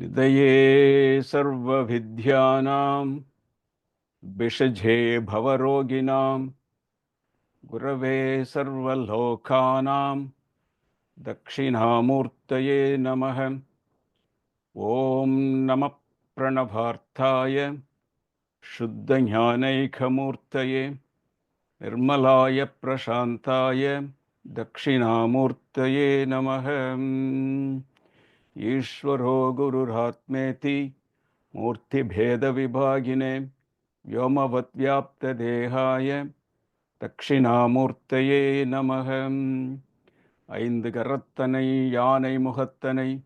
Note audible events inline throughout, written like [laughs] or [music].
निधये सर्वविद्यानां विषजे भवरोगिणां गुरवे सर्वलोकानां दक्षिणामूर्तये नमः। ॐ नमः प्रणभार्थाय शुद्धज्ञानैकमूर्तये निर्मलाय प्रशान्ताय दक्षिणामूर्तये नमः ईश्वरो गुरुरात्मेति मूर्तिभेदविभागिने व्योमवद्व्याप्तदेहाय தட்சிணாமூர்த்தையே நமக ஐந்து கரத்தனை யானை முகத்தனை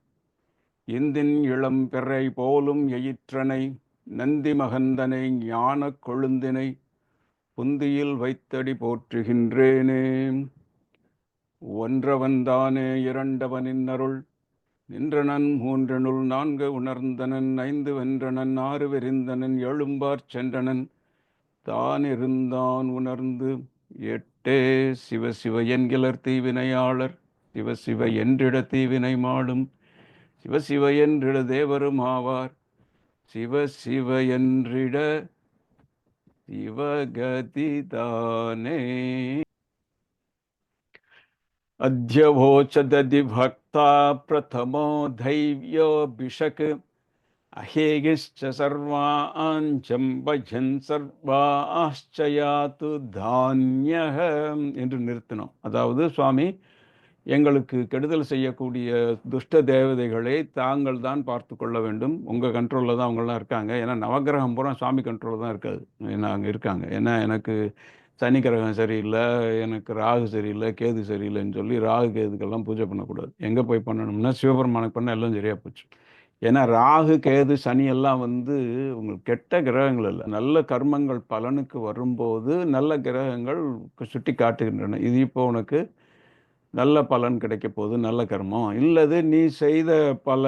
இந்தின் இளம் பிறை போலும் எயிற்றனை நந்தி மகந்தனை ஞானக் கொழுந்தினை புந்தியில் வைத்தடி போற்றுகின்றேனே ஒன்றவன்தானே இரண்டவனின் அருள் நின்றனன் மூன்றனுள் நான்கு உணர்ந்தனன் ஐந்து வென்றனன் ஆறு வெறிந்தனன் எழும்பார் சென்றனன். தான் இருந்தான் உணர்ந்து எட்டே சிவ சிவ என்கிலர் தீவினையாளர் சிவ சிவ என்றிட தீவினை மாடும் சிவ சிவ என்றிட தேவரும் ஆவார் சிவ சிவ என்றிட சிவகதிதானே अध्यवोचदधि भक्ता प्रथमो धैर्योऽभिषक् अहेगिश्च सर्वान् जम्बजन् सर्वाश्च யாத்து தானியக என்று நிறுத்தினோம் அதாவது சுவாமி எங்களுக்கு கெடுதல் செய்யக்கூடிய துஷ்ட தேவதைகளை தாங்கள் தான் பார்த்து கொள்ள வேண்டும் உங்கள் கண்ட்ரோலில் தான் அவங்களாம் இருக்காங்க ஏன்னா நவகிரகம் பூரா சுவாமி கண்ட்ரோலில் தான் இருக்காது ஏன்னா அங்கே இருக்காங்க ஏன்னா எனக்கு சனி கிரகம் சரியில்லை எனக்கு ராகு சரியில்லை கேது சரியில்லைன்னு சொல்லி ராகு கேதுக்கெல்லாம் பூஜை பண்ணக்கூடாது. எங்கே போய் பண்ணணும்னா சிவபெருமானுக்கு பண்ண எல்லாம் சரியாக போச்சு. ஏன்னா ராகு கேது சனி எல்லாம் வந்து உங்களுக்கு கெட்ட கிரகங்கள் இல்லை. நல்ல கர்மங்கள் பலனுக்கு வரும்போது நல்ல கிரகங்கள் சுட்டி காட்டுகின்றன. இது இப்போ உனக்கு நல்ல பலன் கிடைக்க போகுது நல்ல கர்மம். இல்லது நீ செய்த பல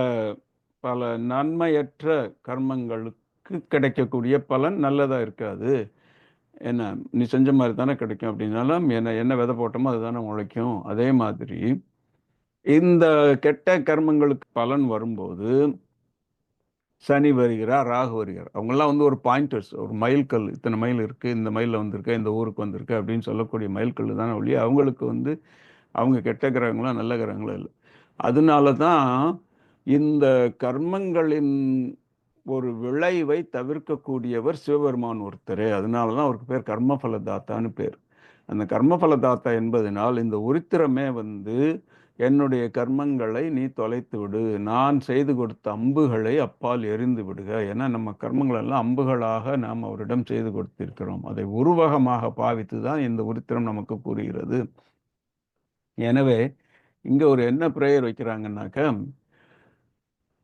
பல நன்மையற்ற கர்மங்களுக்கு கிடைக்கக்கூடிய பலன் நல்லதாக இருக்காது. என்ன நீ செஞ்ச மாதிரி தானே கிடைக்கும் அப்படின்னாலும் என்ன என்ன விதை போட்டோமோ அதுதானே முளைக்கும். அதே மாதிரி இந்த கெட்ட கர்மங்களுக்கு பலன் வரும்போது சனி வருகிறார் ராகு வருகிறார். அவங்கெல்லாம் வந்து ஒரு பாயிண்டர்ஸ் ஒரு மைல்கல் இத்தனை மைல் இருக்குது இந்த மைலில் வந்திருக்கு இந்த ஊருக்கு வந்திருக்கு அப்படின்னு சொல்லக்கூடிய மைல்கல் தானே ஒழிய அவங்களுக்கு வந்து அவங்க கெட்ட கிரகங்களோ நல்ல கிரகங்களோ இல்லை. அதனால தான் இந்த கர்மங்களின் ஒரு விளைவை தவிர்க்கக்கூடியவர் சிவபெருமான் ஒருத்தரே. அதனால தான் அவருக்கு பேர் கர்மஃபலதாத்தான்னு பேர். அந்த கர்மஃபலதாத்தா என்பதனால் இந்த உரித்திரமே வந்து என்னுடைய கர்மங்களை நீ தொலைத்து விடு. நான் செய்து கொடுத்த அம்புகளை அப்பால் எரிந்து விடுக. ஏன்னா நம்ம கர்மங்களெல்லாம் அம்புகளாக நாம் அவரிடம் செய்து கொடுத்திருக்கிறோம். அதை உருவகமாக பாவித்து தான் இந்த உரித்திரம் நமக்கு கூறுகிறது எனவே இங்கே ஒரு என்ன பிரேயர் வைக்கிறாங்கன்னாக்க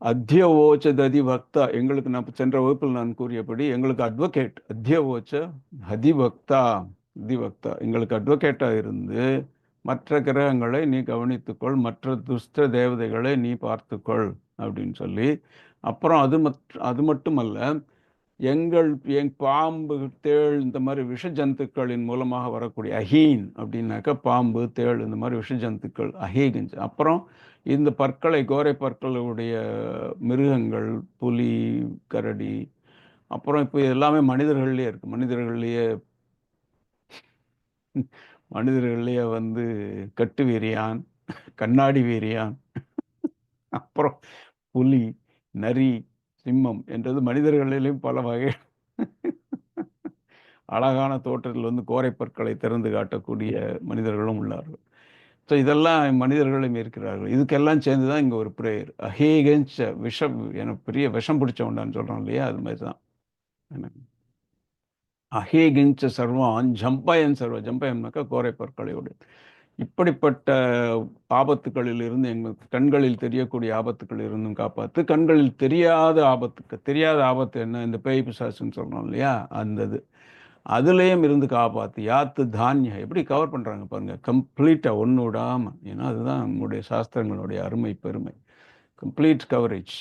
அத்தியவோச்ச ததிபக்தா எங்களுக்கு நான் சென்ற வகுப்பில் நான் கூறியபடி எங்களுக்கு அட்வொகேட் அத்தியவோச்ச அதிபக்தா அதிபக்தா எங்களுக்கு அட்வொகேட்டாக இருந்து மற்ற கிரகங்களை நீ கவனித்துக்கொள் மற்ற துஷ்ட தேவதைகளை நீ பார்த்துக்கொள் அப்படின்னு சொல்லி. அப்புறம் அது மற்ற அது மட்டுமல்ல எங்கள் எங் பாம்பு தேள் இந்த மாதிரி விஷ ஜந்துக்களின் மூலமாக வரக்கூடிய அஹீன் அப்படின்னாக்கா பாம்பு தேள் இந்த மாதிரி விஷ ஜந்துக்கள் அஹீகஞ்ச் அப்புறம் இந்த பற்களை கோரை பற்களுடைய மிருகங்கள் புலி கரடி அப்புறம் இப்போ எல்லாமே மனிதர்கள்லேயே இருக்குது மனிதர்கள்லேயே மனிதர்கள்லேயே வந்து கட்டு வீரியான் கண்ணாடி வீரியான் அப்புறம் புலி நரி சிம்மம் என்றது மனிதர்களிலும் பல வகை. அழகான தோற்றத்தில் வந்து கோரை பற்களை திறந்து காட்டக்கூடிய மனிதர்களும் உள்ளார்கள். ஸோ இதெல்லாம் மனிதர்களும் இருக்கிறார்கள் இதுக்கெல்லாம் சேர்ந்து தான் இங்கே ஒரு ப்ரேயர் அஹேகன்ஸ் விஷம் எனக்கு பெரிய விஷம் பிடிச்சவண்டான்னு சொல்கிறோம் இல்லையா? அது மாதிரி தான். அஹேகிஞ்ச சர்வான் ஜம்பயன் சர்வ ஜம்பயம்னாக்கா கோரை பற்களையோடு இப்படிப்பட்ட ஆபத்துகளில் இருந்து எங்கள் கண்களில் தெரியக்கூடிய ஆபத்துக்கள் இருந்தும் காப்பாற்று கண்களில் தெரியாத ஆபத்துக்கு தெரியாத ஆபத்து என்ன? இந்த பேய் பிசாசுன்னு சொல்கிறோம் இல்லையா? அந்த இது. அதுலேயும் இருந்து காப்பாற்று யாத்து தானியம் எப்படி கவர் பண்ணுறாங்க பாருங்கள் கம்ப்ளீட்டாக ஒன்று விடாமல் ஏன்னா அதுதான் நம்முடைய சாஸ்திரங்களுடைய அருமை பெருமை. கம்ப்ளீட் கவரேஜ்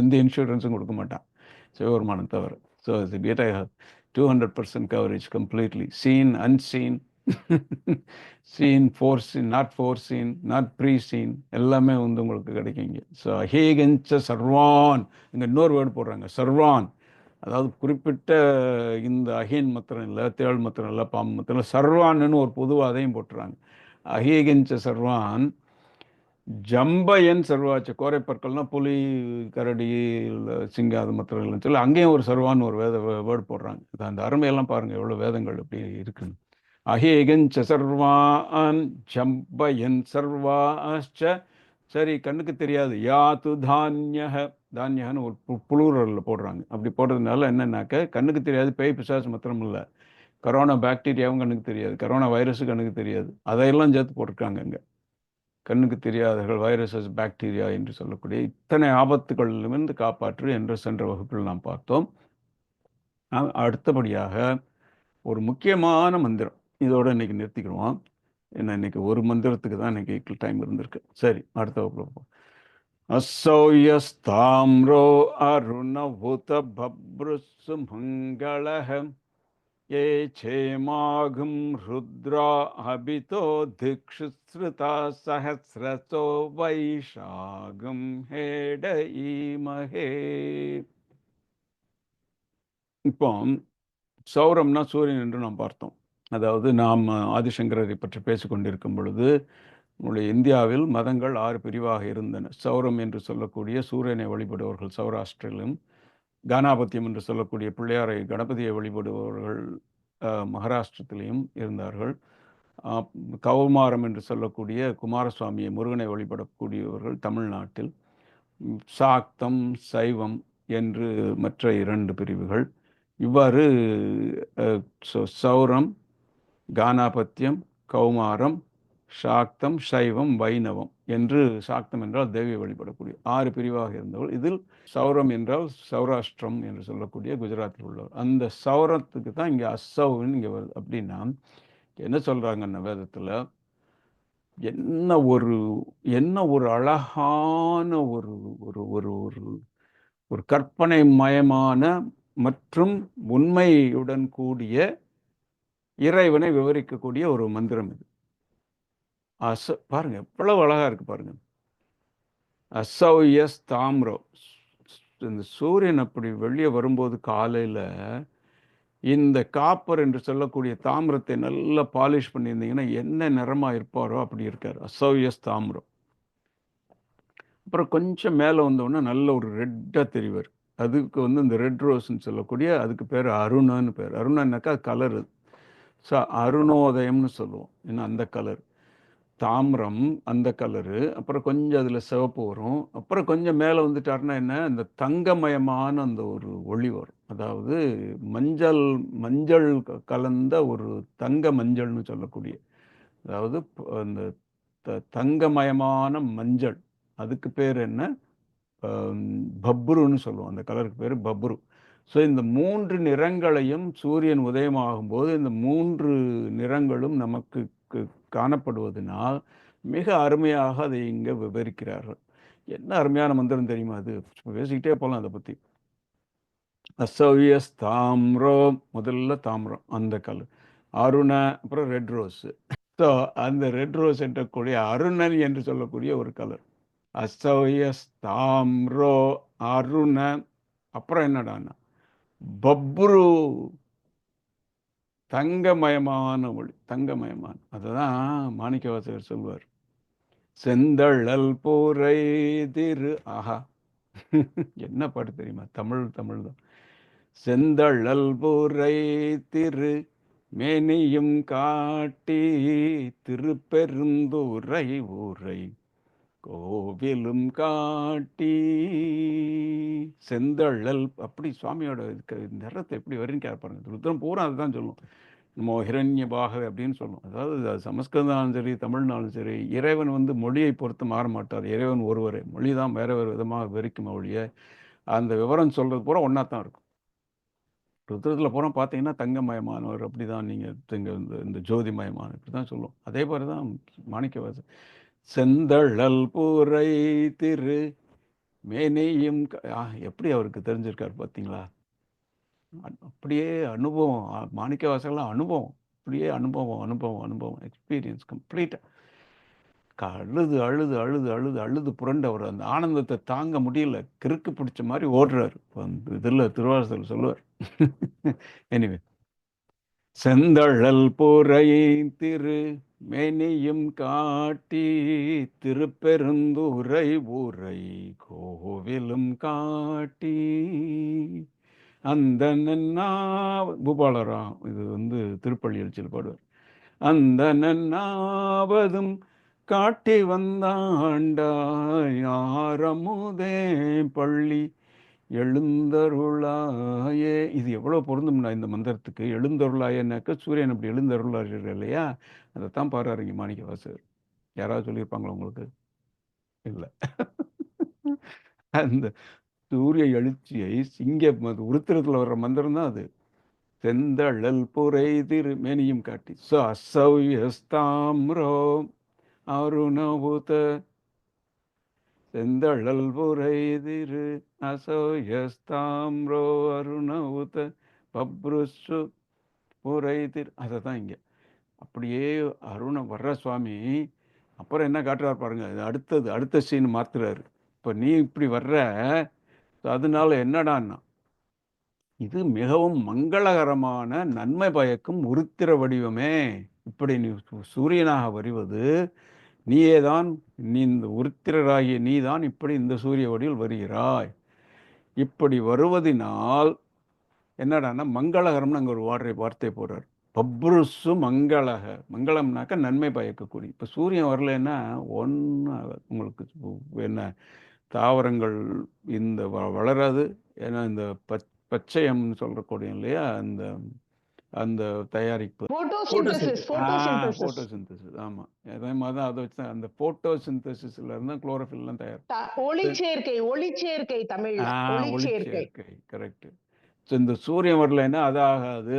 எந்த இன்சூரன்ஸும் கொடுக்க மாட்டான். சிவபெருமானம் தவிர. ஸோ இது beta two hundred percent coverage completely seen unseen seen foreseen not foreseen not preseen எல்லாமே வந்து உங்களுக்கு கிடைக்குங்க. ஸோ அஹேகஞ்ச சர்வான். இங்கே இன்னொரு வேர்டு போடுறாங்க சர்வான். அதாவது குறிப்பிட்ட இந்த அஹீன் மத்திரம் இல்லை தேள் மத்திரம் இல்லை பாம்பு மத்திரம் இல்லை சர்வான்னு ஒரு பொதுவாக அதையும் போட்டுறாங்க. அஹேகஞ்ச சர்வான் ஜம்பயன் சர்வாச்ச கோரைப்பற்கள்னா புலி கரடி இல்லை சிங்கம் அது இல்லைன்னு சொல்லி அங்கேயும் ஒரு சர்வான்னு ஒரு வேத வேர்டு போடுறாங்க. இது அந்த அருமையெல்லாம் பாருங்கள் எவ்வளோ வேதங்கள் இப்படி இருக்குன்னு. அஹேகஞ்ச சர்வான் ஜம்பயன் சர்வாச்ச சரி கண்ணுக்கு தெரியாது. யாது தானியக தானியகன்னு ஒரு பு- புளூரலில் போடுறாங்க. அப்படி போடுறதுனால என்னன்னாக்க கண்ணுக்கு தெரியாது பேய் பிசாசு மாத்திரம் இல்லை. கரோனா பாக்டீரியாவும் கண்ணுக்கு தெரியாது. கரோனா வைரஸு கண்ணுக்கு தெரியாது. அதையெல்லாம் சேர்த்து போட்டிருக்காங்க அங்கே. கண்ணுக்கு தெரியாதவர்கள் வைரஸஸ் பாக்டீரியா என்று சொல்லக்கூடிய இத்தனை ஆபத்துகளிலிருந்து காப்பாற்று என்று சென்ற வகுப்பில் நாம் பார்த்தோம். அடுத்தபடியாக ஒரு முக்கியமான மந்திரம். இதோட இன்னைக்கு நிறுத்திக்கிறோம் ஏன்னா இன்னைக்கு ஒரு மந்திரத்துக்கு தான் இன்னைக்கு டைம் இருந்திருக்கு சரி அடுத்த வகுப்புல பார்ப்போம் असौयस्ताम्रो अरुणभूतभभृत्सु मङ्गलः ये क्षेमागं रुद्रा अभितो दिक्षुश्रुता सहस्रसो वैशागं हेडईमहे இப்போ சௌரம்னா சூரியன் என்று நாம் பார்த்தோம் அதாவது நாம் ஆதிசங்கரரை பற்றி பேசிக்கொண்டிருக்கும் பொழுது நம்முடைய இந்தியாவில் மதங்கள் ஆறு பிரிவாக இருந்தன. சௌரம் என்று சொல்லக்கூடிய சூரியனை வழிபடுபவர்கள் சௌராஷ்டிரிலும் கானாபத்தியம் என்று சொல்லக்கூடிய பிள்ளையாரை கணபதியை வழிபடுபவர்கள் மகாராஷ்டிரத்திலையும் இருந்தார்கள். கவுமாரம் கௌமாரம் என்று சொல்லக்கூடிய குமாரசுவாமியை முருகனை வழிபடக்கூடியவர்கள் தமிழ்நாட்டில். சாக்தம் சைவம் என்று மற்ற இரண்டு பிரிவுகள். இவ்வாறு சௌரம் கானாபத்தியம் கௌமாரம் சாக்தம் சைவம் வைணவம் என்று சாக்தம் என்றால் தேவியை வழிபடக்கூடிய ஆறு பிரிவாக இருந்தவள். இதில் சௌரம் என்றால் சௌராஷ்டிரம் என்று சொல்லக்கூடிய குஜராத்தில் உள்ளவர். அந்த சௌரத்துக்கு தான் இங்கே அசௌன்னு இங்கே வருது. அப்படின்னா என்ன சொல்கிறாங்கன்னா வேதத்தில் என்ன ஒரு என்ன ஒரு அழகான ஒரு ஒரு ஒரு ஒரு ஒரு கற்பனை மயமான மற்றும் உண்மையுடன் கூடிய இறைவனை விவரிக்கக்கூடிய ஒரு மந்திரம் இது. அச பாருங்க எவ்வளவு அழகா இருக்கு பாருங்க. அசௌயஸ் தாம்ரோ இந்த சூரியன் அப்படி வெளியே வரும்போது காலையில் இந்த காப்பர் என்று சொல்லக்கூடிய தாமிரத்தை நல்லா பாலிஷ் பண்ணியிருந்தீங்கன்னா என்ன நிறமாக இருப்பாரோ அப்படி இருக்கார். அசௌயஸ் தாமிரம் அப்புறம் கொஞ்சம் மேலே வந்தோடனே நல்ல ஒரு ரெட்டாக தெரிவார். அதுக்கு வந்து இந்த ரெட் ரோஸ்ன்னு சொல்லக்கூடிய அதுக்கு பேர் அருணான்னு பேர். அருணான்னாக்கா கலர். அது ஸோ அருணோதயம்னு சொல்லுவோம். இன்னும் அந்த கலர் தாமிரம் அந்த கலரு அப்புறம் கொஞ்சம் அதில் சிவப்பு வரும். அப்புறம் கொஞ்சம் மேலே வந்துட்டாருன்னா என்ன? அந்த தங்கமயமான அந்த ஒரு ஒளி வரும். அதாவது மஞ்சள் மஞ்சள் க- கலந்த ஒரு தங்க மஞ்சள்னு சொல்லக்கூடிய. அதாவது அந்த த தங்கமயமான மஞ்சள். அதுக்கு பேர் என்ன? பப்ருன்னு சொல்லுவோம். அந்த கலருக்கு பேர் பப்ரு. ஸோ இந்த மூன்று நிறங்களையும் சூரியன் உதயமாகும் போது இந்த மூன்று நிறங்களும் நமக்கு காணப்படுவதனால் மிக அருமையாக அதை இங்கே விவரிக்கிறார்கள். என்ன அருமையான மந்திரம் தெரியுமா அது? பேசிக்கிட்டே போகலாம் அதை பற்றி அசௌயஸ் தாம்ரோ முதல்ல தாமிரம் அந்த கலர். அருண அப்புறம் ரெட் ரோஸ். ஸோ அந்த ரெட் ரோஸ் என்றக்கூடிய அருணன் என்று சொல்லக்கூடிய ஒரு கலர். அசௌயஸ் தாம்ரோ அருண அப்புறம் என்னடான்னா பப்ரு தங்கமயமான ஒளி தங்கமயமான. அதுதான் மாணிக்கவாசகர் சொல்வார். செந்தழல் போரை திரு ஆஹா. என்ன பாட்டு தெரியுமா? தமிழ் தமிழ் தான். செந்தழல் போரை திரு மேனியும் காட்டி திருப்பெருந்தூரை ஊரை கோவிலும் காட்டி செந்தழல். அப்படி சுவாமியோட இதுக்கு நிறத்தை எப்படி வருன்னு கேட்பாருங்க ருத்ரம் பூரா அதுதான் சொல்லும். நம்ம ஹிரண்ய பாகவை அப்படின்னு சொல்லும். அதாவது அது சரி தமிழ்னாலும் சரி இறைவன் வந்து மொழியை பொறுத்து மாற மாட்டார். இறைவன் ஒருவரே. மொழி தான் வேற வேறு விதமாக விரிக்கும் ஒழிய அந்த விவரம் சொல்கிறது பூரா ஒன்றா தான் இருக்கும். ருத்ரத்தில் பூரா பார்த்தீங்கன்னா தங்கமயமானவர். அப்படி தான் நீங்கள் இந்த இந்த ஜோதிமயமானவர். இப்படி தான் சொல்லும். அதே மாதிரி தான் மாணிக்கவாசன். செந்தழல் பூரை திரு மேனையும் ஆ, எப்படி அவருக்கு தெரிஞ்சிருக்காரு பார்த்தீங்களா? அப்படியே அனுபவம் மாணிக்க வாசகெல்லாம் அனுபவம். அப்படியே அனுபவம் அனுபவம் அனுபவம் எக்ஸ்பீரியன்ஸ் கம்ப்ளீட்டாக அழுது அழுது அழுது அழுது அழுது புரண்டவர். அந்த ஆனந்தத்தை தாங்க முடியல. கிறுக்கு பிடிச்ச மாதிரி ஓடுறாரு. அந்த இதில் திருவாசல் சொல்லுவார். [laughs] எனிவே செந்தழல் போரை திரு மெனியும் காட்டி திருப்பெருந்துரை ஊரை கோவிலும் காட்டி. அந்த பூபாலராம் இது வந்து திருப்பள்ளி எழுச்சியில் பாடுவார். அந்த நன்னாவதும் காட்டி வந்தாண்டாய் ஆரமுதே பள்ளி எழுந்தருளாயே. இது எவ்வளோ பொருந்தும்னா இந்த மந்திரத்துக்கு? எழுந்தருளாயனாக்க சூரியன் அப்படி எழுந்தருளாரு இல்லையா? அதை தான் பாடுறாரு இங்கே மாணிக்க வாசகர் யாராவது சொல்லியிருப்பாங்களா உங்களுக்கு? இல்லை. அந்த சூரிய எழுச்சியை சிங்க உருத்திரத்தில் வர்ற மந்திரம் தான் அது. செந்தழல் புரை திரு மேனியும் காட்டி சோ அசௌயஸ்தாம்ரோ அருணபூத செந்தழல் புரை திரு அசௌயஸ்தாம்ரோ அருணபூத பப்ருசு புரை திரு அதை தான் இங்கே. அப்படியே அருண வர்ற சுவாமி அப்புறம் என்ன காட்டுறாரு பாருங்க இது அடுத்தது அடுத்த சீன் மாத்துறாரு. இப்போ நீ இப்படி வர்ற அதனால என்னடான்னா இது மிகவும் மங்களகரமான நன்மை பயக்கும் உருத்திர வடிவமே. இப்படி நீ சூரியனாக வருவது நீயே தான் நீ இந்த உருத்திரராகிய நீ தான் இப்படி இந்த சூரிய வடிவில் வருகிறாய். இப்படி வருவதினால் என்னடான்னா மங்களகரம்னு அங்கே ஒரு வார்த்தை வார்த்தை போடுறார். பப்ருசு மங்களக. மங்களம்னாக்க நன்மை பயக்கக்கூடிய. இப்போ சூரியன் வரலன்னா ஒன்று உங்களுக்கு என்ன தாவரங்கள் இந்த வளராது. ஏன்னா இந்த பச் பச்சையம்னு சொல்றக்கூடிய இல்லையா அந்த அந்த தயாரிப்பு. போட்டோசிந்தசிஸ் ஆமா. அதே மாதிரி தான் அதை வச்சு தான் அந்த போட்டோசிந்தசிஸ்ல இருந்து குளோரோஃபில்லாம் தயார். ஒளிச்சேர்க்கை ஒளிச்சேர்க்கை தமிழ் ஒளிச்சேர்க்கை கரெக்ட் ஸோ இந்த சூரியன் வரலைன்னா அது ஆகாது.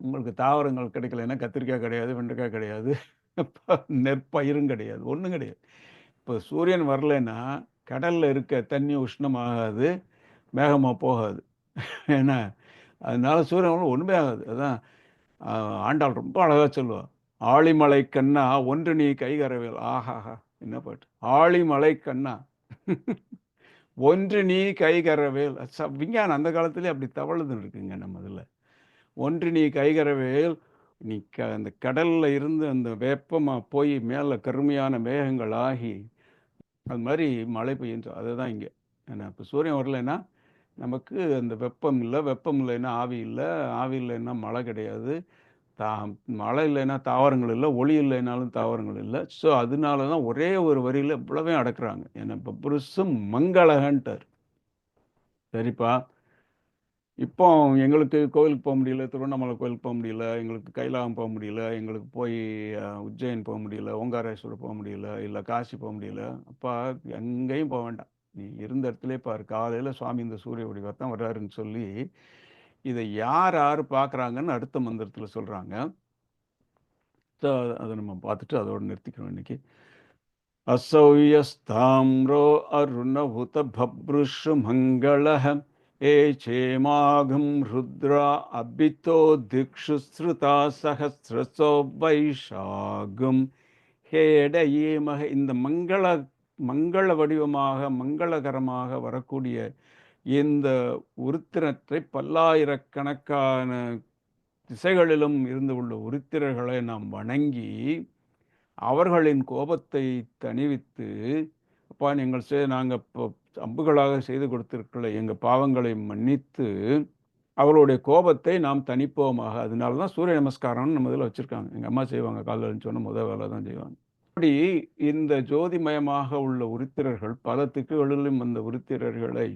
உங்களுக்கு தாவரங்கள் கிடைக்கலன்னா கத்திரிக்காய் கிடையாது வெண்டைக்காய் கிடையாது. [laughs] நெற்பயிரும் கிடையாது ஒன்றும் கிடையாது. இப்போ சூரியன் வரலைன்னா கடலில் இருக்க தண்ணி உஷ்ணமாகாது மேகமாக போகாது. ஏன்னா அதனால சூரியன் ஒன்றுமே ஆகாது. அதான் ஆண்டாள் ரொம்ப அழகாக சொல்லுவாள் ஆழிமலை கண்ணா ஒன்று நீ கைகரவேல். ஆஹாஹா என்ன பாட்டு. ஆழிமலை கண்ணா ஒன்று நீ கைகரவேல். விஞ்ஞானம் அந்த காலத்துலேயே அப்படி தவழுதுன்னு இருக்குங்க நம்ம இதில். ஒன்று நீ கைகரவேல். நீ க அந்த கடலில் இருந்து அந்த வெப்பமாக போய் மேலே கருமையான மேகங்கள் ஆகி அது மாதிரி மழை பெய்யும் அதுதான் இங்கே. ஏன்னா இப்போ சூரியன் வரலைன்னா நமக்கு அந்த வெப்பம் இல்லை. வெப்பம் இல்லைன்னா ஆவி இல்லை. ஆவி இல்லைன்னா மழை கிடையாது. தா மழை இல்லைன்னா தாவரங்கள் இல்லை. ஒளி இல்லைனாலும் தாவரங்கள் இல்லை. ஸோ அதனால தான் ஒரே ஒரு வரியில் இவ்வளவே அடக்குறாங்க. ஏன்னா இப்போ புருஷும் மங்களகன்ட்டார். சரிப்பா. இப்போ எங்களுக்கு கோவிலுக்கு போக முடியல. திருவண்ணாமலை கோயிலுக்கு போக முடியல. எங்களுக்கு கைலாகம் போக முடியல. எங்களுக்கு போய் உஜ்ஜயின் போக முடியல. ஓங்காரேஸ்வரர் போக முடியல. இல்லை காசி போக முடியல. அப்பா எங்கேயும் போக வேண்டாம். நீ இருந்த இடத்துல பாரு காலையில் சுவாமி இந்த சூரிய வடிவத்தான் வர்றாருன்னு சொல்லி இதை யார் யார் பார்க்குறாங்கன்னு அடுத்த மந்திரத்தில் சொல்கிறாங்க அதை நம்ம பார்த்துட்டு அதோடு நிறுத்திக்கிறோம் இன்னைக்கு असौयस्ताम्रो अरुणभुत भभृषु मङ्गलः ए चेमाघं रुद्रा अबितो दिक्षु श्रुता सहस्रसो வைஷாகும் ஹேடயேமக இந்த மங்கள மங்கள வடிவமாக மங்களகரமாக வரக்கூடிய இந்த உருத்திரத்தை பல்லாயிரக்கணக்கான திசைகளிலும் இருந்து உள்ள உருத்திரர்களை நாம் வணங்கி அவர்களின் கோபத்தை தணிவித்து அப்பா நீங்கள் செய் நாங்கள் இப்போ அம்புகளாக செய்து கொடுத்திருக்கிற எங்கள் பாவங்களை மன்னித்து அவர்களுடைய கோபத்தை நாம் தணிப்போமாக. அதனால தான் சூரிய நமஸ்காரம்னு நம்ம இதில் வச்சுருக்காங்க. எங்கள் அம்மா செய்வாங்க காலையில் சொன்ன முதல் வேலை தான் செய்வாங்க. அப்படி இந்த ஜோதிமயமாக உள்ள உருத்திரர்கள் பல திக்குகளிலும் அந்த உருத்திரர்களை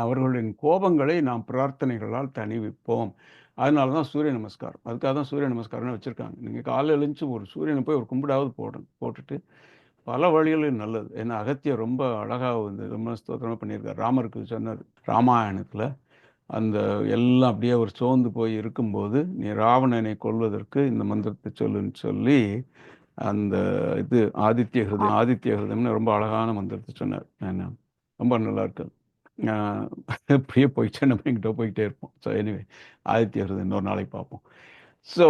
அவர்களின் கோபங்களை நாம் பிரார்த்தனைகளால் தணிவிப்போம். அதனால தான் சூரிய நமஸ்காரம். அதுக்காக தான் சூரிய நமஸ்காரம்னு வச்சுருக்காங்க. நீங்கள் காலையில் எழுந்துச்சு ஒரு சூரியனை போய் ஒரு கும்பிடாவது போடணும் போட்டுட்டு பல வழிகளில் நல்லது. ஏன்னா அகத்தியம் ரொம்ப அழகாக வந்து ரொம்ப ஸ்தோத்திரமாக பண்ணியிருக்கார். ராமருக்கு சொன்னார் ராமாயணத்தில் அந்த எல்லாம் அப்படியே ஒரு சோர்ந்து போய் இருக்கும்போது நீ ராவணனை கொள்வதற்கு இந்த மந்திரத்தை சொல்லுன்னு சொல்லி அந்த இது ஆதித்ய ஹிருதம் ஆதித்ய ஹிருதம்னு ரொம்ப அழகான மந்திரத்தை சொன்னார். ரொம்ப நல்லா இருக்கு. அப்படியே இப்படியே போயிட்டு நம்ம எங்கிட்ட போயிட்டே இருப்போம். ஸோ எனிவே ஆதித்ய ஹிருதம் இன்னொரு நாளைக்கு பார்ப்போம். ஸோ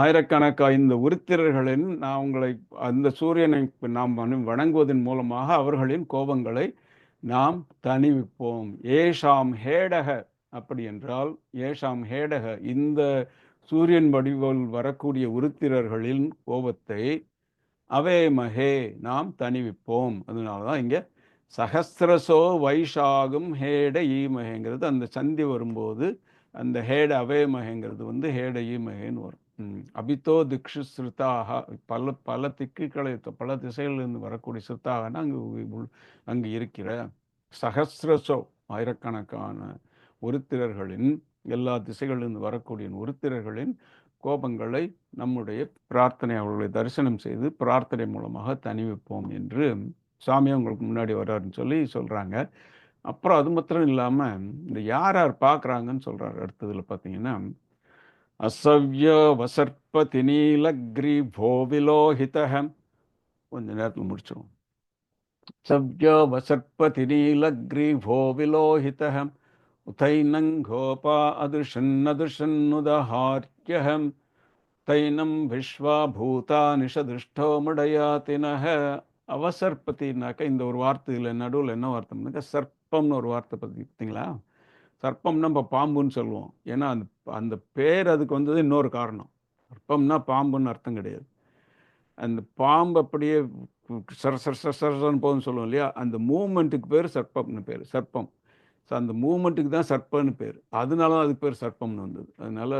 ஆயிரக்கணக்காக இந்த உருத்திரர்களின் நான் உங்களை அந்த சூரியனை நாம் வணங்குவதன் மூலமாக அவர்களின் கோபங்களை நாம் தணிவிப்போம். ஏஷாம் ஹேடக அப்படி என்றால் ஏஷாம் ஹேடக இந்த சூரியன் வடிவில் வரக்கூடிய உருத்திரர்களின் கோபத்தை அவே மகே நாம் தணிவிப்போம். அதனால தான் இங்கே சஹஸ்ரசோ வைஷாகும் ஹேட ஈமகேங்கிறது அந்த சந்தி வரும்போது அந்த ஹேட அவே மகேங்கிறது வந்து ஹேட ஈமகேன்னு வரும். அபித்தோ அபிதோ திக்ஷு ஸ்ருத்தாக பல பல திக்குகளை பல திசைகளிலிருந்து வரக்கூடிய ஸ்ருத்தாகனா அங்கு அங்கு இருக்கிற சஹஸ்ரசோ ஆயிரக்கணக்கான ஒருத்திரர்களின் எல்லா திசைகளிலிருந்து வரக்கூடிய ஒருத்திரர்களின் கோபங்களை நம்முடைய பிரார்த்தனை அவர்களை தரிசனம் செய்து பிரார்த்தனை மூலமாக தணிவிப்போம் என்று சாமியை உங்களுக்கு முன்னாடி வர்றாருன்னு சொல்லி சொல்கிறாங்க அப்புறம் அது மாத்திரம் இல்லாமல் இந்த யார் யார் பார்க்குறாங்கன்னு சொல்கிறாரு அடுத்ததில் பார்த்தீங்கன்னா அசவ்ய வசற்பதி நீலக்ரி போவிலோஹிதகம் கொஞ்ச நேரத்தில் முடிச்சிடும் சவ்ய வசற்பதி நீலக்ரி போவிலோஹிதகம் உதைனங்கோபா அதுஷன்னதுஷன்னுதஹார்யகம் தைனம் விஸ்வா பூதா நிஷதிஷ்டோ முடையாத்தினக அவசர்பத்தினாக்க இந்த ஒரு வார்த்தையில் நடுவில் என்ன வார்த்தைனாக்கா சர்ப்பம்னு ஒரு வார்த்தை பற்றி பார்த்தீங்களா? சர்ப்பம்னா நம்ம பாம்புன்னு சொல்லுவோம். ஏன்னா அந்த அந்த பேர் அதுக்கு வந்தது இன்னொரு காரணம். சர்ப்பம்னா பாம்புன்னு அர்த்தம் கிடையாது. அந்த பாம்பு அப்படியே சர சர சர சரன்னு போகுதுன்னு சொல்லுவோம் இல்லையா? அந்த மூமெண்ட்டுக்கு பேர் சர்ப்பம்னு பேர். சர்ப்பம். ஸோ அந்த மூமெண்ட்டுக்கு தான் சர்ப்பம்னு பேர். அதனால தான் அதுக்கு பேர் சர்ப்பம்னு வந்தது. அதனால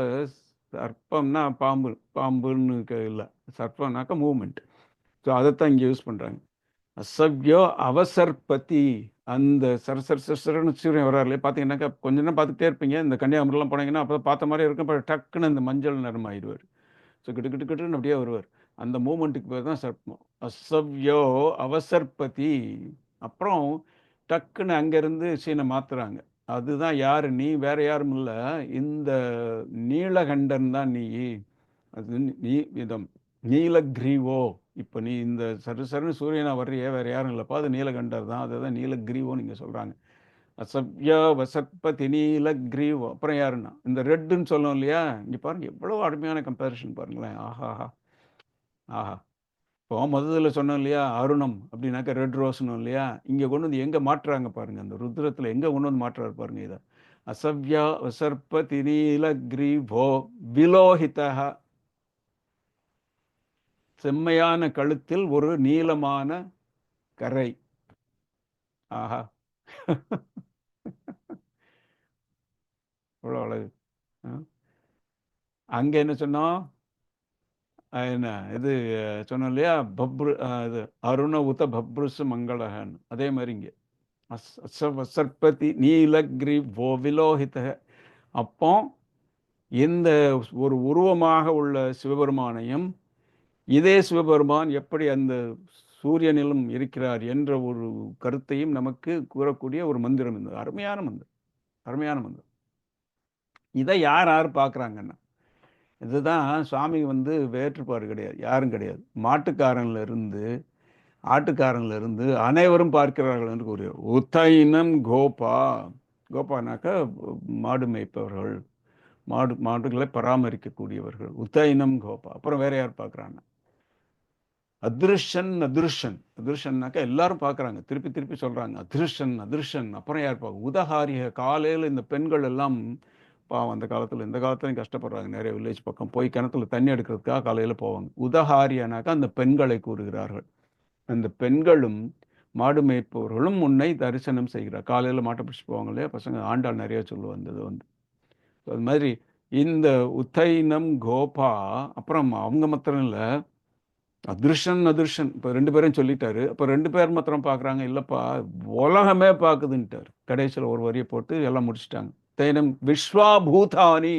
சர்ப்பம்னா பாம்பு பாம்புன்னு இல்லை. சர்ப்பம்னாக்கா மூமெண்ட் ஸோ அதைத்தான் இங்கே யூஸ் பண்ணுறாங்க அசவ்யோ அவசர்பதி. அந்த சர சர சரன்னு சூரியன் வராரு இல்லையா? பார்த்தீங்கன்னாக்கா கொஞ்ச நேரம் பார்த்துட்டே இருப்பீங்க. இந்த கன்னியாகுமரிலாம் போனீங்கன்னா அப்போ பார்த்த மாதிரி இருக்கும். இப்போ டக்குன்னு அந்த மஞ்சள் நிறம் ஆயிடுவார். ஸோ கிட்டு கிட்டு கிட்டுன்னு அப்படியே வருவார். அந்த மூமெண்ட்டுக்கு பேர் தான் சர்ப்பம். அசவ்யோ அவசர்பதி. அப்புறம் டக்குன்னு அங்கேருந்து சீனை மாற்றுறாங்க அதுதான் யாரு? நீ வேற யாரும் இல்லை. இந்த நீலகண்டன் தான் நீ. அது நீ- விதம் இதம் நீலக்ரீவோ. இப்போ நீ இந்த சரு சருன்னு சூரியனா வர்றியே வேற யாரும் இல்லைப்பா. அது நீலகண்டர் தான். அதுதான் நீலக்ரீவோன்னு நீங்கள் சொல்கிறாங்க அசவ்யா வசப்பதி நீலக்ரீவோ. அப்புறம் யாருன்னா? இந்த ரெட்டுன்னு சொல்லணும் இல்லையா? இங்கே பாருங்க எவ்வளோ அருமையான கம்பேரிஷன் பாருங்களேன். ஆஹாஹா. ஆஹா ஆஹா. இப்போ முதல்ல சொன்னோம் இல்லையா? அருணம் அப்படின்னாக்கா ரெட் ரோஸ்னும் இல்லையா? இங்கே கொண்டு வந்து எங்கே மாற்றுறாங்க பாருங்க அந்த ருத்ரத்தில் எங்கே கொண்டு வந்து மாற்றுறாரு பாருங்க இதை. அசவ்யா வசர்ப்ப திரீல கிரீபோ விலோஹிதா செம்மையான கழுத்தில் ஒரு நீளமான கரை. ஆஹா. இவ்வளோ அழகு. அங்கே என்ன சொன்னோம்? என்ன? இது சொன்னோம் இல்லையா பப்ரு இது அருண உத பப்ருசு மங்களகன்னு. அதே மாதிரி இங்கே. அஸ் சர்பதி நீலக்ரி ஓ விலோகித அப்போ இந்த ஒரு உருவமாக உள்ள சிவபெருமானையும் இதே சிவபெருமான் எப்படி அந்த சூரியனிலும் இருக்கிறார் என்ற ஒரு கருத்தையும் நமக்கு கூறக்கூடிய ஒரு மந்திரம் இந்த. அருமையான மந்திரம். அருமையான மந்திரம். இதை யார் யார் பார்க்குறாங்கன்னா இதுதான் சுவாமி வந்து வேற்றுப்பாடு கிடையாது யாரும் கிடையாது. மாட்டுக்காரன்லேருந்து இருந்து அனைவரும் பார்க்கிறார்கள் என்று கூறுகிறார் உத்தைனம் கோபா. கோபானாக்கா மாடு மேய்ப்பவர்கள் மாடு மாடுகளை பராமரிக்கக்கூடியவர்கள். உத்தைனம் கோபா. அப்புறம் வேற யார் பார்க்குறாங்க? அதிருஷன் அதிருஷன் அதிருஷன்னாக்கா எல்லாரும் பார்க்குறாங்க. திருப்பி திருப்பி சொல்கிறாங்க அதிருஷன் அதிருஷன் அப்புறம் யார் பார்க்க? உதகாரிய காலையில் இந்த பெண்கள் எல்லாம் பாவம் அந்த காலத்தில். இந்த காலத்துலையும் கஷ்டப்படுறாங்க. நிறைய வில்லேஜ் பக்கம் போய் கிணத்துல தண்ணி எடுக்கிறதுக்காக காலையில் போவாங்க. உதஹாரியானாக்கா அந்த பெண்களை கூறுகிறார்கள். அந்த பெண்களும் மாடு மேய்ப்பவர்களும் முன்னை தரிசனம் செய்கிறார். காலையில் மாட்டை பிடிச்சி போவாங்க இல்லையா? பசங்க ஆண்டாள் நிறைய சொல்லு அந்த இது வந்து அது மாதிரி இந்த உத்தைனம் கோபா அப்புறம் அவங்க மாத்திரம் இல்லை. அதிர்ஷன் அதிர்ஷன் இப்போ ரெண்டு பேரும் சொல்லிட்டாரு. அப்போ ரெண்டு பேர் மாத்திரம் பார்க்குறாங்க இல்லைப்பா உலகமே பார்க்குதுன்ட்டார் கடைசியில் ஒரு வரியை போட்டு எல்லாம் முடிச்சிட்டாங்க. தைனம் விஸ்வாபூதானி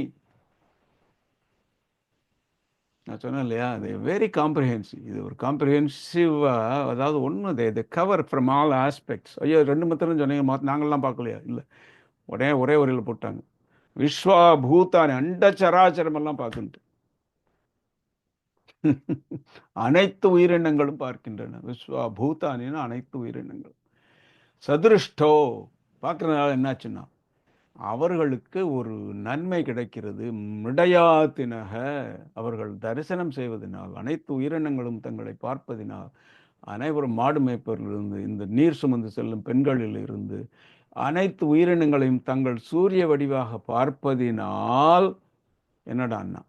நான் சொன்னேன் இல்லையா அது வெரி காம்ப்ரிஹென்சிவ் இது ஒரு காம்ப்ரிஹென்சிவாக அதாவது ஒன்று they cover from all aspects ஐயோ ரெண்டு மாத்திரம் சொன்னீங்க மாத் நாங்கள்லாம் பார்க்கலையா இல்லை ஒரே ஒரே உரையில் போட்டாங்க விஸ்வா பூத்தானி அண்ட சராச்சரமெல்லாம் பார்த்துட்டு அனைத்து உயிரினங்களும் பார்க்கின்றன விஸ்வா பூத்தானின்னு அனைத்து உயிரினங்களும் சதுருஷ்டோ பார்க்குறதுனால என்னாச்சுன்னா அவர்களுக்கு ஒரு நன்மை கிடைக்கிறது. மிடையாத்தினக அவர்கள் தரிசனம் செய்வதனால் அனைத்து உயிரினங்களும் தங்களை பார்ப்பதினால் அனைவரும் மாடு மேய்ப்பவர்களிருந்து இந்த நீர் சுமந்து செல்லும் பெண்களில் இருந்து அனைத்து உயிரினங்களையும் தங்கள் சூரிய வடிவாக பார்ப்பதினால் என்னடான்னா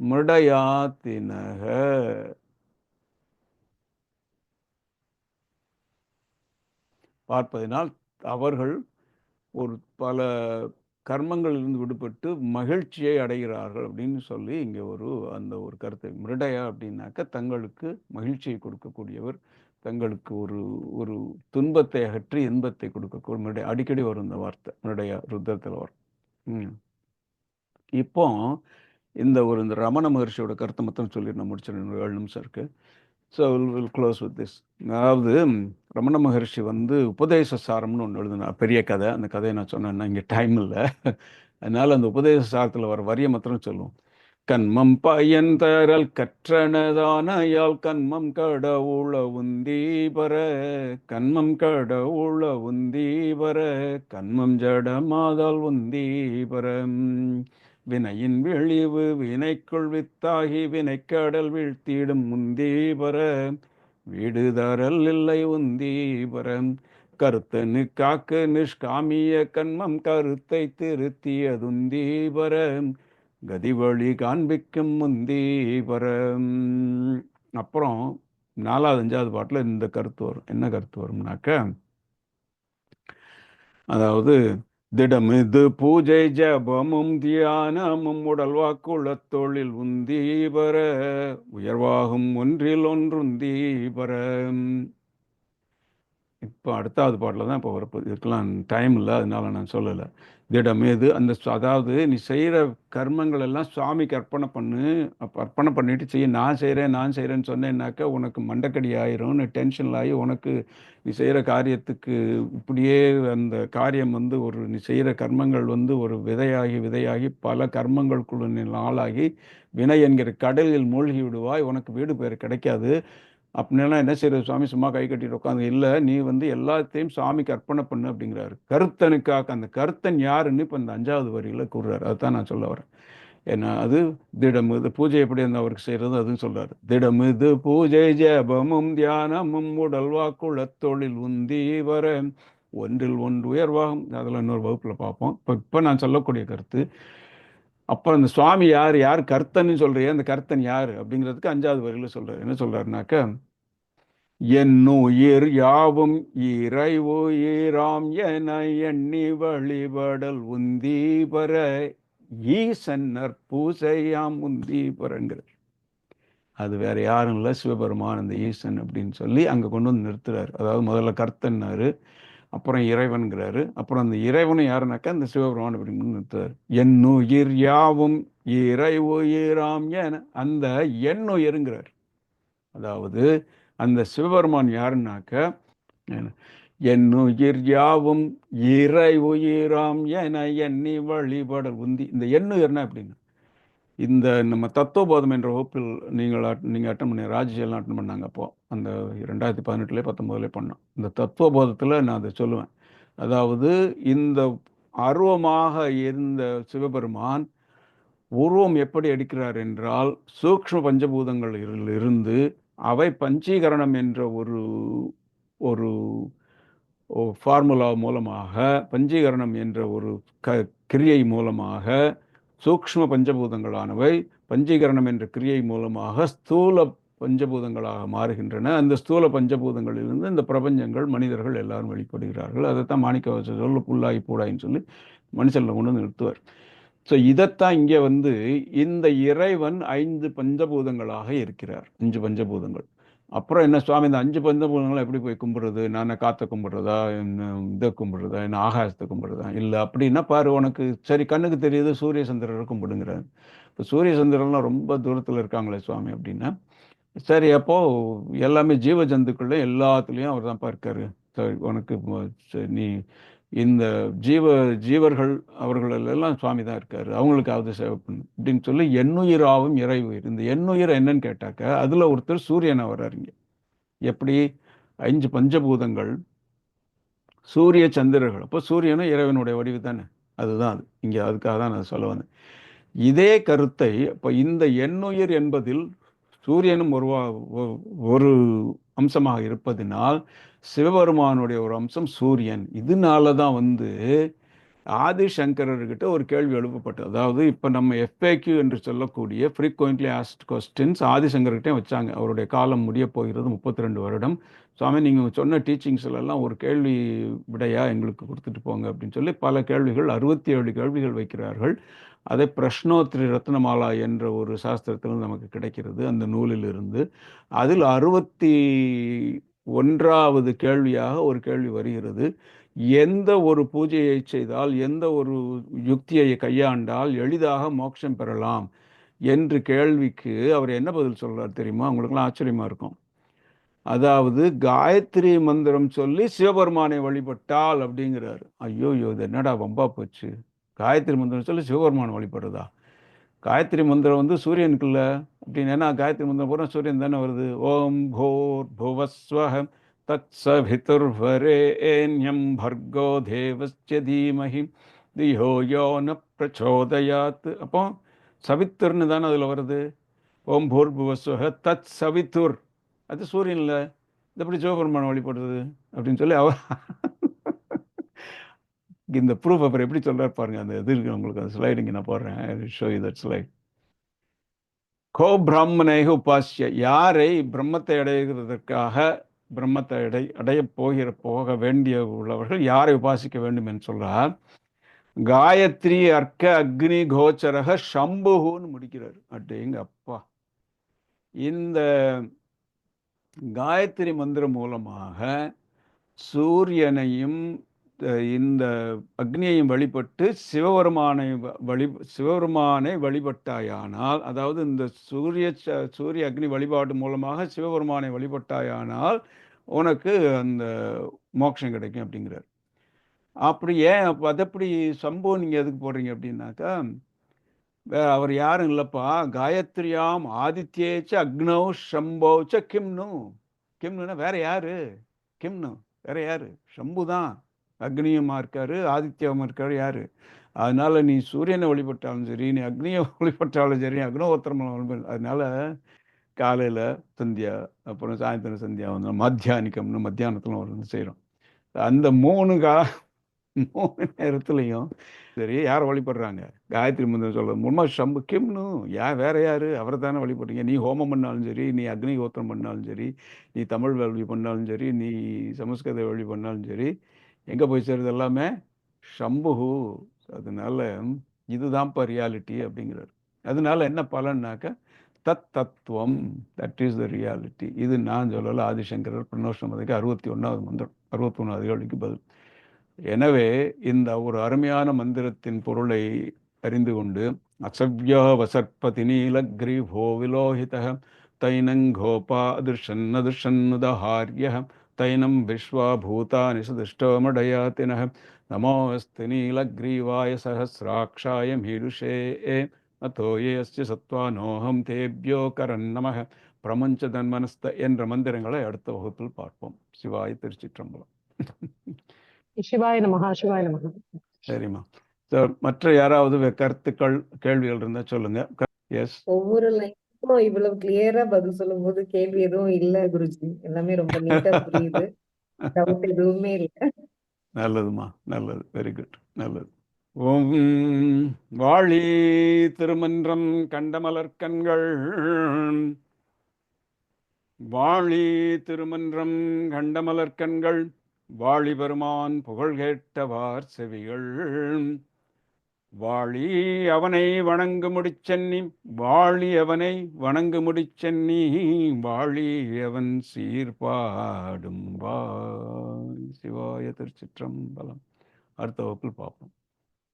மிடையாத்தினக. பார்ப்பதினால் அவர்கள் ஒரு பல கர்மங்களிலிருந்து விடுபட்டு மகிழ்ச்சியை அடைகிறார்கள் அப்படின்னு சொல்லி இங்கே ஒரு அந்த ஒரு கருத்தை மிருடையா அப்படின்னாக்க தங்களுக்கு மகிழ்ச்சியை கொடுக்கக்கூடியவர் தங்களுக்கு ஒரு ஒரு துன்பத்தை அகற்றி இன்பத்தை கொடுக்கக்கூடிய மிருடைய அடிக்கடி வரும் இந்த வார்த்தை மிருடையா ருத்தத்தில் வரும். இப்போ இந்த ஒரு இந்த ரமண மகர்ஷியோட கருத்தை மொத்தம் சொல்லி நான் முடிச்சிடணும் ஏழு நிமிஷம் இருக்குது so will close with this அதாவது ரமண மகர்ஷி வந்து உபதேச சாரம்னு ஒன்று எழுதுனா பெரிய கதை. அந்த கதையை நான் சொன்னேன்னா இங்கே டைம் இல்லை. அதனால் அந்த உபதேச சாரத்தில் வர வரியை மாத்திரம் சொல்லுவோம். கண்மம் பயன் தரல் கற்றனதானையால் கண்மம் கடவுள உந்தீபர கண்மம் கடவுள உந்தீபர கண்மம் ஜடமாதால் உந்தீபரம் வினையின் விழிவு வினைக்குள் வித்தாகி வினைக்கடல் வீழ்த்திடும் முந்தீபர. வீடுதரல் இல்லை உந்தீபரம் கருத்தனு காக்க நிஷ்காமிய கண்மம் கருத்தை திருத்தியதுந்தீபர கதிவழி காண்பிக்கும் முந்தீபரம் அப்புறம் நாலாவது அஞ்சாவது பாட்டில் இந்த கருத்து வரும். என்ன கருத்து வரும்னாக்க அதாவது திடமிது பூஜை ஜபமும் தியானமும் உடல் வாக்குளத் தொழில் உந்தீபர உயர்வாகும் ஒன்றில் ஒன்றுந்தீபர இப்போ அடுத்தாவது பாட்டில் தான் இப்போ வரப்போகுது இதுக்கெல்லாம் டைம் இல்லை அதனால நான் சொல்லலை. திடமேது அந்த அதாவது நீ செய்கிற கர்மங்கள் எல்லாம் சுவாமிக்கு அர்ப்பணை பண்ணு. அப்போ அர்ப்பணை பண்ணிட்டு செய்ய. நான் செய்கிறேன் நான் செய்கிறேன்னு சொன்னேன்னாக்கா உனக்கு மண்டக்கடி ஆயிரும். நீ டென்ஷனில் ஆகி உனக்கு நீ செய்கிற காரியத்துக்கு இப்படியே அந்த காரியம் வந்து ஒரு நீ செய்கிற கர்மங்கள் வந்து ஒரு விதையாகி விதையாகி பல கர்மங்களுக்குள்ள நீ ஆளாகி வினை என்கிற கடலில் மூழ்கி விடுவாய். உனக்கு வீடு பேர் கிடைக்காது. அப்படின்னா என்ன செய்யறது சுவாமி? சும்மா கை கட்டிட்டு உட்காந்து இல்லை நீ வந்து எல்லாத்தையும் சாமிக்கு அர்ப்பணை பண்ணு அப்படிங்கிறாரு. கருத்தனுக்காக அந்த கருத்தன் யாருன்னு இப்போ இந்த அஞ்சாவது வரியில் கூறுறாரு. அதுதான் நான் சொல்ல வரேன். ஏன்னா அது திடம் பூஜை எப்படி அந்த அவருக்கு செய்கிறது அதுவும் சொல்கிறார் திடமுது பூஜை ஜபமும் தியானமும் உடல் வாக்குளத் தொழில் உந்தி வர ஒன்றில் ஒன்று உயர்வாகும். அதெல்லாம் இன்னொரு வகுப்பில் பார்ப்போம். இப்போ இப்போ நான் சொல்லக்கூடிய கருத்து அப்போ அந்த சுவாமி யார்? யார் கர்த்தன்னு சொல்கிறியே அந்த கர்த்தன் யார்? அப்படிங்கிறதுக்கு அஞ்சாவது வரையில் சொல்கிறார் என்ன சொல்கிறாருனாக்க என் உயிர் யாவும் இறை உயிராம் என எண்ணி வழிபடல் உந்தீபர ஈசன்னர் பூசையாம் உந்தீபரங்கிறார் அது வேற யாரும் இல்லை. சிவபெருமான் அந்த ஈசன் அப்படின்னு சொல்லி அங்கே கொண்டு வந்து நிறுத்துறாரு. அதாவது முதல்ல கர்த்தன்னாரு. அப்புறம் இறைவன்கிறாரு அப்புறம் அந்த இறைவனும் யாருனாக்கா அந்த சிவபெருமான் அப்படின்னு நிறுத்துறாரு உயிர் யாவும் இறை உயிராம் என அந்த எண்ணுயிருங்கிறார் அதாவது அந்த சிவபெருமான் யாருன்னாக்க என்ன, உயிர் யாவும் இறை உயிராம் என எண்ணி வழிபாடல் உந்தி இந்த எண்ணுயிர்னா அப்படின்னு இந்த நம்ம தத்துவபோதம் என்ற வகுப்பில் நீங்கள் நீங்கள் அட்டன் பண்ணி ராஜ்யெல்லாம் அட்டன் பண்ணாங்க அப்போ அந்த ரெண்டாயிரத்தி பதினெட்டுலேயே பத்தொம்போதுலேயே பண்ணோம். இந்த தத்துவபோதத்தில் நான் அதை சொல்லுவேன். அதாவது இந்த அருவமாக இருந்த சிவபெருமான் உருவம் எப்படி எடுக்கிறார் என்றால் சூக்ஷ்ம பஞ்சபூதங்களில் இருந்து அவை பஞ்சீகரணம் என்ற ஒரு ஒரு ஃபார்முலா மூலமாக பஞ்சீகரணம் என்ற ஒரு க கிரியை மூலமாக சூக்ஷ்ம பஞ்சபூதங்களானவை பஞ்சீகரணம் என்ற கிரியை மூலமாக ஸ்தூல பஞ்சபூதங்களாக மாறுகின்றன. அந்த ஸ்தூல பஞ்சபூதங்களிலிருந்து இந்த பிரபஞ்சங்கள் மனிதர்கள் எல்லாரும் வெளிப்படுகிறார்கள். அதைத்தான் மாணிக்க வச்ச சொல்ல புல்லாகி பூடாயின்னு சொல்லி மனுஷனில் கொண்டு வந்து நிறுத்துவார். ஸோ இதைத்தான் இங்கே வந்து இந்த இறைவன் ஐந்து பஞ்சபூதங்களாக இருக்கிறார். அஞ்சு பஞ்சபூதங்கள். அப்புறம் என்ன சுவாமி இந்த அஞ்சு பந்த பூதங்களை எப்படி போய் கும்பிடுறது? நான் காற்றை கும்பிடுறதா? என்ன இதை கும்பிடுறதா? என்ன ஆகாசத்தை கும்பிடுறதா? இல்லை அப்படின்னா பாரு உனக்கு சரி கண்ணுக்கு தெரியுது சூரிய சந்திரரை கும்பிடுங்கிறார். இப்போ சூரிய சந்திரன்லாம் ரொம்ப தூரத்தில் இருக்காங்களே சுவாமி அப்படின்னா சரி அப்போது எல்லாமே ஜீவ ஜந்துக்குள்ளே எல்லாத்துலேயும் அவர் தான் இருக்காரு. சரி உனக்கு சரி, நீ இந்த ஜீவ ஜீவர்கள் அவர்கள் எல்லாம் சுவாமி தான் இருக்காரு. அவங்களுக்காவது சேவை பண்ணு அப்படின்னு சொல்லி எண்ணுயிராவும் இறை இந்த எண்ணுயிர் என்னன்னு கேட்டாக்க அதுல ஒருத்தர் சூரியனை வர்றாருங்க எப்படி? அஞ்சு பஞ்சபூதங்கள் சூரிய சந்திரர்கள். அப்போ சூரியனும் இறைவனுடைய வடிவு தானே? அதுதான் அது. இங்கே அதுக்காக தான் நான் சொல்ல வந்தேன். இதே கருத்தை இப்போ இந்த எண்ணுயிர் என்பதில் சூரியனும் ஒருவா ஒ- ஒரு அம்சமாக இருப்பதினால் சிவபெருமானுடைய ஒரு அம்சம் சூரியன். இதனால தான் வந்து ஆதிசங்கரர்கிட்ட ஒரு கேள்வி எழுப்பப்பட்டது. அதாவது இப்போ நம்ம எஃப்ஏக்யூ என்று சொல்லக்கூடிய ஃப்ரீக்வெண்ட்லி ஆஸ்ட் கொஸ்டின்ஸ் ஆதிசங்கர்கிட்டே வச்சாங்க. அவருடைய காலம் முடிய போகிறது முப்பத்தி ரெண்டு வருடம். சுவாமி நீங்கள் சொன்ன டீச்சிங்ஸ்ல எல்லாம் ஒரு கேள்வி விடையா எங்களுக்கு கொடுத்துட்டு போங்க அப்படின்னு சொல்லி பல கேள்விகள் அறுபத்தி ஏழு கேள்விகள் வைக்கிறார்கள். அதை பிரஷ்னோத்ரி ரத்னமாலா என்ற ஒரு சாஸ்திரத்தில் நமக்கு கிடைக்கிறது அந்த நூலிலிருந்து. அதில் அறுபத்தி ஒன்றாவது கேள்வியாக ஒரு கேள்வி வருகிறது. எந்த ஒரு பூஜையை செய்தால் எந்த ஒரு யுக்தியை கையாண்டால் எளிதாக மோட்சம் பெறலாம் என்று கேள்விக்கு அவர் என்ன பதில் சொல்கிறார் தெரியுமா? உங்களுக்குலாம் ஆச்சரியமாக இருக்கும். அதாவது காயத்ரி மந்திரம் சொல்லி சிவபெருமானை வழிபட்டால் அப்படிங்கிறாரு. ஐயோ ஐயோ இது என்னடா வம்பா போச்சு? காயத்ரி மந்திரம் சொல்லி சிவபெருமானை வழிபடுறதா? காயத்ரி மந்திரம் வந்து சூரியனுக்குள்ள அப்படின்னு. ஏன்னா காயத்ரி மந்திரம் பூரா சூரியன் தானே வருது. ஓம் கோர் புவஸ்வஹம் தத் சவிதுர்வரேண்யம் பர்கோ தேவஸ்ய தீமஹி தியோ யோ ந பிரச்சோதயாத். அப்போ சவித்துர்னு தானே அதில் வருது. ஓம் போர் புவஸ்வஹ தத் சவித்துர் அது சூரியனில். இது எப்படி சிவபெருமான வழிபடுறது அப்படின்னு சொல்லி அவர் [laughs] இந்த ப்ரூஃப் அப்புறம் எப்படி சொல்கிறார் பாருங்க. அந்த இது இருக்குது உங்களுக்கு அந்த ஸ்லைடு இங்கே நான் போடுறேன். ஷோ யூ தட் ஸ்லைட் கோ பிராமணேக உபாசிய யாரை பிரம்மத்தை அடைகிறதற்காக பிரம்மத்தை அடை அடைய போகிற போக வேண்டிய உள்ளவர்கள் யாரை உபாசிக்க வேண்டும் என்று சொல்கிறார் காயத்ரி அர்க்க அக்னி கோச்சரக சம்புகுன்னு முடிக்கிறார். அப்படிங்க அப்பா இந்த காயத்ரி மந்திரம் மூலமாக சூரியனையும் இந்த அக்னியையும் வழிபட்டு சிவபெருமானை வ- வழி சிவபெருமானை வழிபட்டாயானால் அதாவது இந்த சூரிய ச- சூரிய அக்னி வழிபாடு மூலமாக சிவபெருமானை வழிபட்டாயானால் உனக்கு அந்த மோட்சம் கிடைக்கும் அப்படிங்கிறார். அப்படி ஏன் அப்போ எப்படி சம்பு நீங்கள் எதுக்கு போடுறீங்க அப்படின்னாக்கா வேற அவர் யாரும் இல்லைப்பா காயத்ரியாம் ஆதித்யேச்ச அக்னோ சம்போச்ச கிம்னு. கிம்னுனா வேற யாரு? கிம்னு வேற யாரு? ஷம்பு தான் அக்னியமா இருக்காரு ஆதித்யமா இருக்காரு யாரு? அதனால நீ சூரியனை வழிபட்டாலும் சரி நீ அக்னியை [laughs] வழிபட்டாலும் சரி அக்னோத்திரம் வழிபட அதனால காலையில் சந்தியா அப்புறம் சாயந்தரம் சந்தியா வந்து மத்தியானிக்கம்னு மத்தியானத்தில் ஒரு செய்கிறோம் அந்த மூணு கா மூணு நேரத்துலையும் சரி யாரை வழிபடுறாங்க? காயத்ரி மந்திரம் சொல்றது முன்மா சம்பு கிம்னு யார் வேற யார்? அவரை தானே வழிபடுறீங்க. நீ ஹோமம் பண்ணாலும் சரி நீ அக்னி ஹோத்திரம் பண்ணாலும் சரி நீ தமிழ் வழி பண்ணாலும் சரி நீ சமஸ்கிருத வழி பண்ணாலும் சரி எங்கே போய் சேருது எல்லாமே? சம்புஹு அதனால இதுதான்ப்பா ரியாலிட்டி அப்படிங்கிறார். அதனால என்ன பலன்னாக்க தத் தத்துவம் தட் இஸ் த ரியாலிட்டி இது நான் சொல்லல ஆதிசங்கரர் பிரணோஷமதிக்கு அறுபத்தி ஒன்றாவது மந்திரம் அறுபத்தி ஒன்றாவது கேள்விக்கு பதில். எனவே இந்த ஒரு அருமையான மந்திரத்தின் பொருளை அறிந்து கொண்டு அசவ்யா வசற்பதி நீலக்ரீவோ விலோஹித தைனங்கோபா அதிர்ஷன்னதிர்ஷன்னுதஹாரிய தைனம் விஸ்வா பூதானி சதிஷ்டோமடயாத்தின நமோஸ்தி நீலக்ரீவாய சஹசிராட்சாய மீருஷே அத்தோ ஏ அஸ்ய சத்வானோகம் தேபியோ கரன் நமக பிரமஞ்ச தன்மனஸ்த என்ற மந்திரங்களை அடுத்த வகுப்பில் பார்ப்போம். சிவாய திருச்சிற்றம்பலம். சிவாய நமஹா சிவாய நமஹா. சரிம்மா. மற்ற யாராவது வே- கருத்துக்கள் கேள்விகள் இருந்தா சொல்லுங்க. எஸ் ஒவ்வொரு லைனுக்கும் இவ்வளவு கிளியரா பதில் சொல்லும் போது கேள்வி எதுவும் இல்ல குருஜி. எல்லாமே ரொம்ப நீட்டா புரியுது. டவுட் எதுவுமே இல்ல. நல்லதுமா? நல்லது. வெரி குட் நல்லது. ஓம் வாழி திருமன்றம் கண்டமலர் கண்கள். வாழி திருமன்றம் கண்டமலர் கண்கள். வாழி பெருமான் புகழ் கேட்டவார் செவிகள். வாழி அவனை வணங்கு முடிச்சென்னி வாழி அவனை வணங்கு முடிச்சென்னி வாழி அவன் சீர்பாடும் வாய். சிவாய திருச்சிற்றம்பலம். அடுத்த வகுப்பில் பார்ப்போம்.